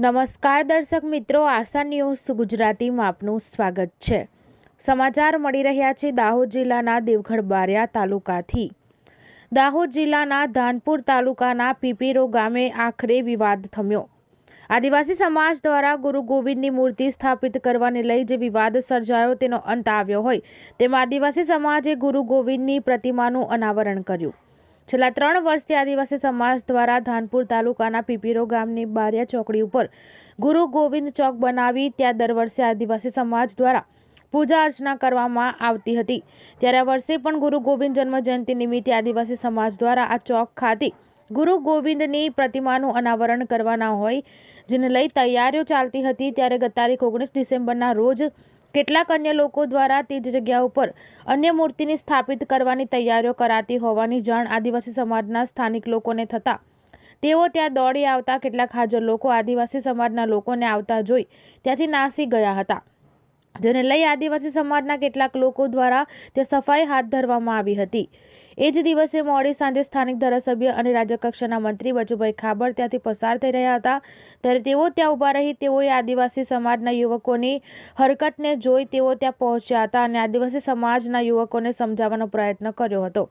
નમસ્કાર દર્શક મિત્રો, આશા ન્યૂઝ ગુજરાતીમાં આપનું સ્વાગત છે. સમાચાર મળી રહ્યા છે દાહોદ જિલ્લાના દેવગઢ બારિયા તાલુકાથી. દાહોદ જિલ્લાના ધાનપુર તાલુકાના પીપીરો ગામે આખરે વિવાદ થમ્યો. આદિવાસી સમાજ દ્વારા ગુરુ ગોવિંદની મૂર્તિ સ્થાપિત કરવાને લઈ જે વિવાદ સર્જાયો તેનો અંત આવ્યો હોય, તેમ આદિવાસી સમાજે ગુરુ ગોવિંદની પ્રતિમાનું અનાવરણ કર્યું. છેલ્લા ત્રણ વર્ષથી આદિવાસી સમાજ દ્વારા ધાનપુર તાલુકાના પીપીરો ગામની બારિયા ચોકડી ઉપર ગુરુ ગોવિંદ ચોક બનાવી ત્યાં દર વર્ષે આદિવાસી સમાજ દ્વારા પૂજા અર્ચના કરવામાં આવતી હતી. ત્યારે આ વર્ષે પણ ગુરુ ગોવિંદ જન્મ જયંતિ નિમિત્તે આદિવાસી સમાજ દ્વારા આ ચોક ખાતે ગુરુ ગોવિંદની પ્રતિમાનું અનાવરણ કરવાના હોય, જેને લઈ તૈયારીઓ ચાલતી હતી. ત્યારે ગત તારીખ ઓગણીસ ડિસેમ્બરના રોજ કેટલાક અન્ય લોકો દ્વારા તે જ જગ્યા ઉપર અન્ય મૂર્તિને સ્થાપિત કરવાની તૈયારીઓ કરાતી હોવાની જાણ આદિવાસી સમાજના સ્થાનિક લોકોને થતાં. તેઓ ત્યાં દોડી આવતા કેટલાક હાજર લોકો આદિવાસી સમાજના લોકોને આવતા જોઈ ત્યાંથી નાસી ગયા હતા. જેને લઈ આદિવાસી સમાજના કેટલાક લોકો દ્વારા તે સફાઈ હાથ ધરવામાં આવી હતી. એ જ દિવસે મોડી સાંજે સ્થાનિક ધારાસભ્ય અને રાજ્યકક્ષાના મંત્રી બચુભાઈ ખાબર ત્યાંથી પસાર થઈ રહ્યા હતા. ત્યારે તેઓ ત્યાં ઊભા રહી તેઓએ આદિવાસી સમાજના યુવકોની હરકતને જોઈ તેઓ ત્યાં પહોંચ્યા હતા અને આદિવાસી સમાજના યુવકોને સમજાવવાનો પ્રયત્ન કર્યો હતો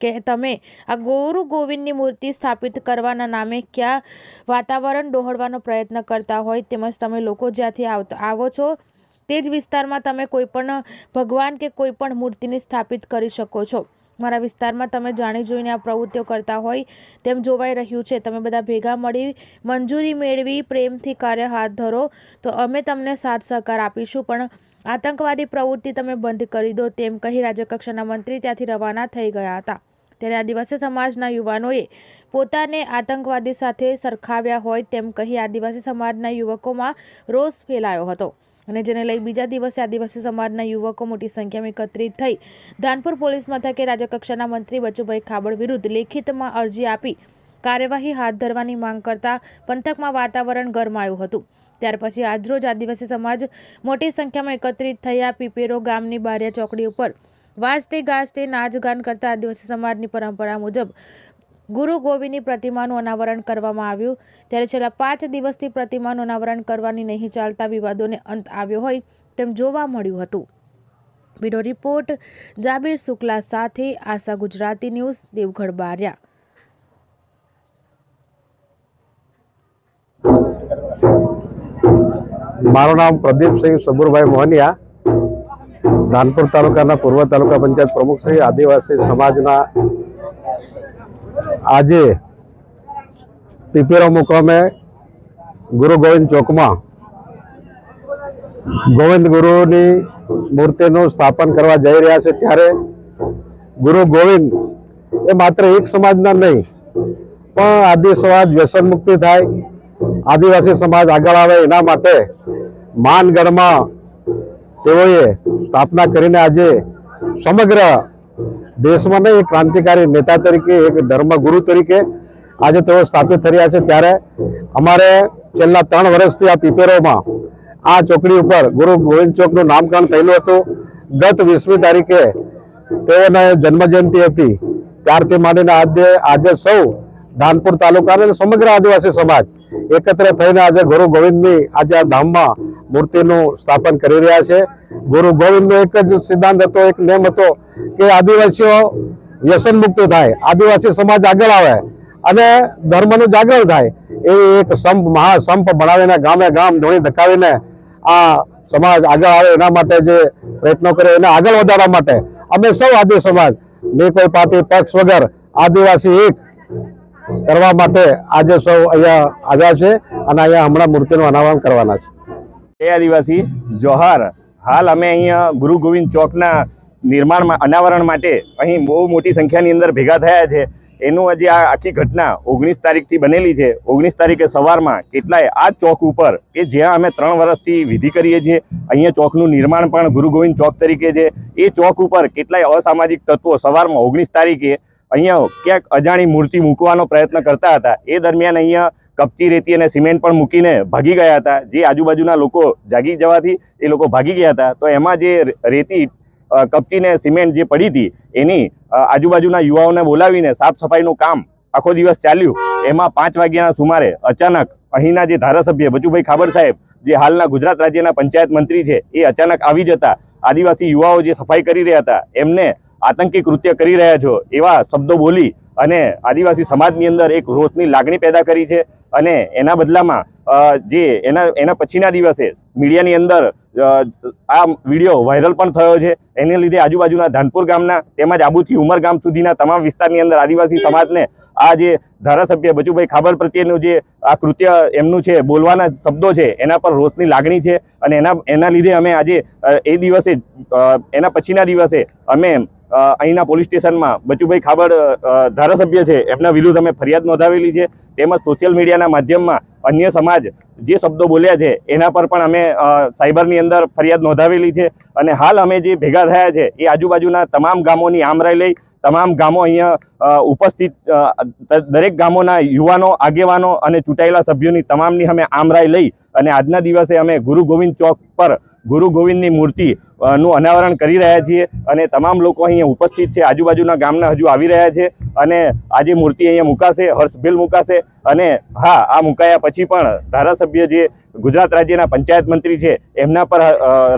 કે તમે આ ગુરુ ગોવિંદની મૂર્તિ સ્થાપિત કરવાના નામે ક્યાં વાતાવરણ ડોહળવાનો પ્રયત્ન કરતા હોય તેમજ તમે લોકો જ્યાંથી આવતા આવો છો તે જ વિસ્તારમાં તમે કોઈ પણ ભગવાન કે કોઈપણ મૂર્તિને સ્થાપિત કરી શકો છો. મારા વિસ્તારમાં તમે જાણી જોઈને આ પ્રવૃત્તિઓ કરતા હોય તેમ જોવાઈ રહ્યું છે. તમે બધા ભેગા મળી મંજૂરી મેળવી, પ્રેમથી કાર્ય હાથ ધરો. તો અમે તમને સાથ સહકાર આપીશું. પણ આતંકવાદી પ્રવૃત્તિ તમે બંધ કરી દો તેમ કહી રાજ્યકક્ષાના મંત્રી ત્યાંથી રવાના થઈ ગયા હતા. ત્યારે આદિવાસી સમાજના યુવાનોએ પોતાને આતંકવાદી સાથે સરખાવ્યા હોય તેમ કહી આદિવાસી સમાજના યુવકોમાં રોષ ફેલાયો હતો. અને જેને લઈ બીજા દિવસે આદિવાસી સમાજના યુવકો મોટી સંખ્યામાં એકત્રિત થઈ ધાનપુર પોલીસ મથકે રાજ્યકક્ષાના મંત્રી બચુભાઈ ખાબડ વિરુદ્ધ લેખિતમાં અરજી આપી કાર્યવાહી હાથ ધરવાની માંગ કરતા પંથકમાં વાતાવરણ ગરમાયું હતું. ત્યાર પછી આજરોજ આદિવાસી સમાજ મોટી સંખ્યામાં એકત્રિત થયા પીપેરો ગામની બારિયા ચોકડી ઉપર વાજતે ગાજતે નાચગાન કરતા આદિવાસી સમાજની પરંપરા મુજબ ગુરુ ગોવિંદની પ્રતિમાનું અનાવરણ કરવામાં આવ્યું. ત્યારે છેલ્લા પાંચ દિવસથી પ્રતિમાનું અનાવરણ કરવાની નહીં ચાલતા વિવાદોને અંત આવ્યો હોય તેમ જોવા મળ્યું હતું. બ્યુરો રિપોર્ટ, જાબીર શુક્લા સાથે આશા ગુજરાતી ન્યૂઝ, દેવગઢ બારિયા. મારું નામ પ્રદીપસિંહ સબુરભાઈ મોહનિયા. નાનપુર તાલુકાના પૂર્વ તાલુકા પંચાયત પ્રમુખ શ્રી આદિવાસી સમાજના આજે પીપેરો મુકામે ગુરુ ગોવિંદ ચોકમાં ગોવિંદ ગુરુની મૂર્તિનું સ્થાપન કરવા જઈ રહ્યા છે ત્યારે ગુરુ ગોવિંદ એ માત્ર એક સમાજના નહીં, પણ આદિ સમાજ વ્યસન મુક્તિ થાય, આદિવાસી સમાજ આગળ આવે એના માટે માનગઢમાં તેઓએ સ્થાપના કરીને આજે સમગ્ર દેશમાં નહીં, ક્રાંતિકારી નેતા તરીકે, એક ધર્મગુરુ તરીકે આજે તેઓ સ્થાપિત રહ્યા છે. ત્યારે અમારે છેલ્લા ત્રણ વર્ષથી આ પીપેરોમાં આ ચોકડી ઉપર ગુરુ ગોવિંદ ચોકનું નામકરણ થયેલું હતું. ગત વીસમી તારીખે તેઓને જન્મજયંતિ હતી. ત્યારથી માંડીને આજે આજે સૌ ધાનપુર તાલુકા અને સમગ્ર આદિવાસી સમાજ એકત્ર થઈને આજે ગુરુ ગોવિંદની આજે આ ધામમાં મૂર્તિનું સ્થાપન કરી રહ્યા છે. ગુરુ ગોવિંદનો એક જ સિદ્ધાંત હતો, એક નેમ હતો કે આદિવાસીઓ વ્યસન મુક્ત થાય, આદિવાસી સમાજ આગળ આવે અને ધર્મનું જાગરણ થાય. એવી એક સંપ, મહાસંપ બનાવીને ગામે ગામ ધોણી ધકાવીને આ સમાજ આગળ આવે એના માટે જે પ્રયત્નો કરે એને આગળ વધારવા માટે. અમે સૌ આદિ સમાજ ને કોઈ પાર્ટી પક્ષ વગર આદિવાસી એક કરવા માટે આજે સૌ અહીંયા આવ્યા છે અને અહીંયા હમણાં મૂર્તિનું અનાવરણ કરવાના છે. એ આદિવાસી જોહર. હાલ અમે અહીંયા ગુરુ ગોવિંદ ચોકના નિર્માણ અનાવરણ માટે અહીં બહુ મોટી સંખ્યાની અંદર ભેગા થયા છે. એનું હજી આ આખી ઘટના ઓગણીસ તારીખથી બનેલી છે. ઓગણીસ તારીખે સવારમાં કેટલાય આ ચોક ઉપર, કે જ્યાં અમે ત્રણ વર્ષથી વિધિ કરીએ છીએ, અહીંયા ચોકનું નિર્માણ પણ ગુરુ ગોવિંદ ચોક તરીકે છે. એ ચોક ઉપર કેટલાય અસામાજિક તત્વો સવારમાં ઓગણીસ તારીખે અહીંયા ક્યાંક અજાણી મૂર્તિ મૂકવાનો પ્રયત્ન કરતા હતા. એ દરમિયાન અહીંયા કપચી રેતી અને સિમેન્ટ પણ મૂકીને ભાગી ગયા હતા. જે આજુબાજુના લોકો જાગી જવાથી એ લોકો ભાગી ગયા હતા. તો એમાં જે રેતી કપચીને સિમેન્ટ જે પડી હતી, એની આજુબાજુના યુવાઓને બોલાવીને સાફ સફાઈનું કામ આખો દિવસ ચાલ્યું. એમાં પાંચ વાગ્યાના સુમારે અચાનક અહીંના જે ધારાસભ્ય, બચુભાઈ ખાબર સાહેબ, જે હાલના ગુજરાત રાજ્યના પંચાયત મંત્રી છે, એ અચાનક આવી જતા આદિવાસી યુવાઓ જે સફાઈ કરી રહ્યા હતા, એમને આતંકી કૃત્ય કરી રહ્યા છો એવા શબ્દો બોલી અને આદિવાસી સમાજની અંદર એક રોષની લાગણી પેદા કરી છે. અને એના બદલામાં જે એના એના પછીના દિવસે મીડિયાની અંદર આ વીડિયો વાયરલ પણ થયો છે. એને લીધે આજુબાજુના ધાનપુર ગામના તેમજ આબુથી ઉમર ગામ સુધીના તમામ વિસ્તારની અંદર આદિવાસી સમાજને આ જે ધારાસભ્ય બચુભાઈ ખાબર પ્રત્યેનું જે આ કૃત્ય એમનું છે, બોલવાના શબ્દો છે, એના પર રોષની લાગણી છે. અને એના એના લીધે અમે આજે એ દિવસે એના પછીના દિવસે અમે અહીંના પોલીસ સ્ટેશનમાં બચુભાઈ ખાબર ધારાસભ્ય છે. એમના વિરુદ્ધ અમે ફરિયાદ નોંધાવેલી છે. તેમજ સોશિયલ મીડિયાના માધ્યમમાં અન્ય સમાજ જે શબ્દો બોલ્યા છે, એના પર પણ અમે સાયબરની અંદર ફરિયાદ નોંધાવેલી છે. અને હાલ અમે જે ભેગા થયા છે, એ આજુબાજુના તમામ ગામોની આમરાઈ લઈ, તમામ ગામો અહીંયા ઉપસ્થિત દરેક ગામોના યુવાનો, આગેવાનો અને ચૂંટાયેલા સભ્યોની તમામની અમે આમરાઈ લઈ અને આજના દિવસે અમે ગુરુ ગોવિંદ ચોક પર ગુરુ ગોવિંદની મૂર્તિ નું અનાવરણ કરી રહ્યા છીએ અને તમામ લોકો અહીંયા ઉપસ્થિત છે, આજુબાજુના ગામના હજુ આવી રહ્યા છે અને આજે મૂર્તિ અહીંયા મુકાશે, હર્ષભેલ મુકાશે અને હા, આ મુકાયા પછી પણ ધારાસભ્ય જે ગુજરાત રાજ્યના પંચાયત મંત્રી છે, એમના પર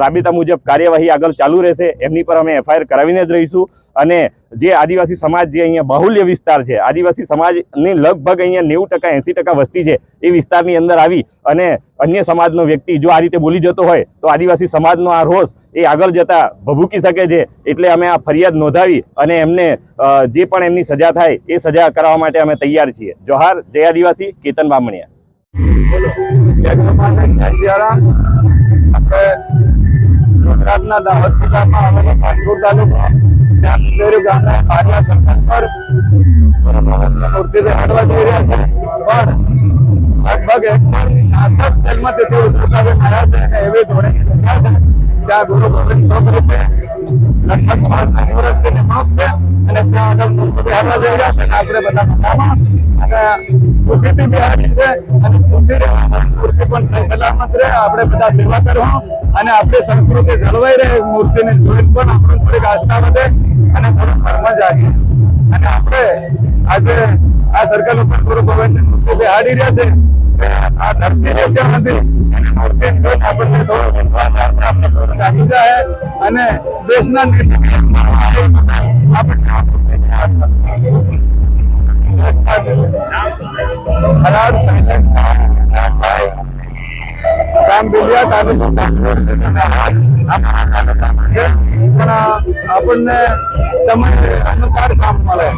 રાબેતા મુજબ કાર્યવાહી આગળ ચાલુ રહેશે, એમની પર અમે એફઆઈઆર કરાવીને જ રહીશું. અને જે આદિવાસી સમાજ જે અહીંયા બાહુલ્ય વિસ્તાર છે, આદિવાસી સમાજની લગભગ અહીંયા નેવું ટકા, એંસી ટકા વસ્તી છે, એ વિસ્તારની અંદર આવી અને અન્ય સમાજનો વ્યક્તિ જો આ રીતે બોલી જતો હોય, તો આદિવાસી સમાજનો આ રોષ એ આગળ જતા ભભૂકી શકે છે. એટલે અમે આ ફરિયાદ નોંધાવી અને એમને જે પણ એમની સજા થાય, એ સજા કરાવવા માટે અમે તૈયાર છીએ. જોહાર, જય આદિવાસી, કેતન બામણિયા. ગુજરાતના દાહોદ જિલ્લામાં આવેલા પાટકોટ તાલુકા ત્યાં ગામના આર્યા સંકટ પર મૂર્તિ બેસાડવા જઈ રહ્યા છે. પણ લગભગ એકસો છાસઠ જન્મતિથિ ઉત્સવ થયા છે અને એવી ધોરણે છે. ત્યાં ગુરુ ગોવિંદ ચોક રૂપે લગભગ પાંચ વર્ષ તેને નિમણૂક છે અને ત્યાં આગળ મૂર્તિ બેસાડવા જઈ રહ્યા છે આપણે બધા મજામાં અને ખુશીથી બિહારી છે અને ખુશી મૂર્તિ પણ સહી સલામત રહે આપણે બધા સેવા કરવું અને આપણી સંસ્કૃતિ જળવાઈ રહે મૂર્તિને જોઈને પણ આપણે થોડીક આસ્થા વધે અને થોડું કર્મ જાગે અને આપણે આજે આ સર્કલ ઉપર ગુરુ ગોવિંદ મૂર્તિ બિહારી રહ્યા છે આ ધરતી ને ત્યાં નથી મૂર્તિ જોઈને આપણને થોડો વિશ્વાસ આપણે જાગી જાય અને દેશના આપણે ખરાબ કામ પણ આપણને સમય અનુસાર કામ મળે.